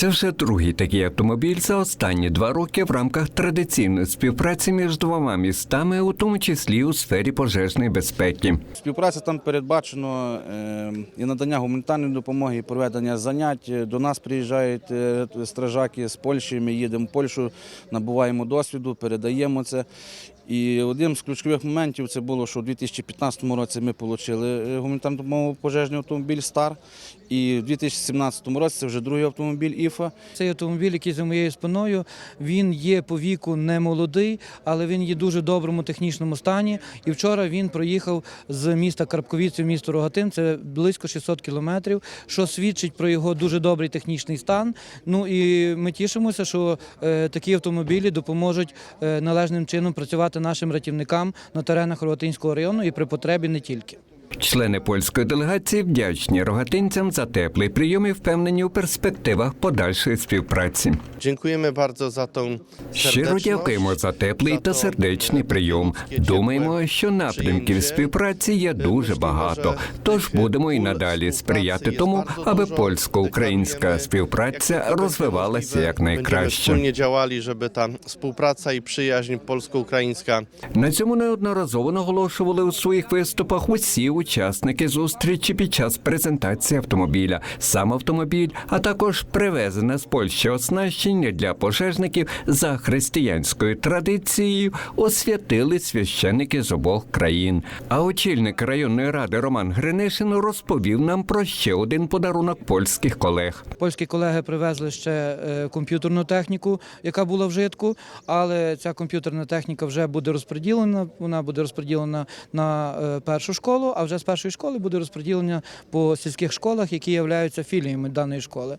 Це вже другий такий автомобіль за останні два роки в рамках традиційної співпраці між двома містами, у тому числі у сфері пожежної безпеки. Співпраця там передбачено е, і надання гуманітарної допомоги, і проведення занять. До нас приїжджають е, стражаки з Польщі. Ми їдемо в Польщу, набуваємо досвіду, передаємо це. І одним з ключових моментів це було, що у 2015 році ми отримали гуманітарну допомогу пожежний автомобіль Стар. І в 2017 році це вже другий автомобіль Іфа. Цей автомобіль, який за моєю спиною, він є по віку не молодий, але він є дуже доброму технічному стані. І вчора він проїхав з міста Карпковіці в місто Рогатин. Це близько 600 кілометрів, що свідчить про його дуже добрий технічний стан. Ну і ми тішимося, що е, такі автомобілі допоможуть е, належним чином працювати нашим рятівникам на теренах Ротинського району і при потребі не тільки. Члени польської делегації вдячні рогатинцям за теплий прийом і впевнені у перспективах подальшої співпраці. Dziękujemy bardzo za tą Щиро дякуємо за теплий та сердечний прийом. Думаємо, що напрямків співпраці є дуже багато. Тож будемо і надалі сприяти тому, аби польсько-українська співпраця розвивалася якнайкраще. Działali, żeby ta współpraca i przyjaźń polsko-ukraińska На цьому неодноразово наголошували у своїх виступах усі учасники зустрічі під час презентації автомобіля. Сам автомобіль, а також привезене з Польщі оснащення для пожежників за християнською традицією освятили священники з обох країн. А очільник районної ради Роман Гринишин розповів нам про ще один подарунок польських колег. Польські колеги привезли ще е, комп'ютерну техніку, яка була в житку, але ця комп'ютерна техніка вже буде розподілена. Вона буде розподілена на е, першу школу, а вже з першої школи буде розподілення по сільських школах, які являються філіями даної школи.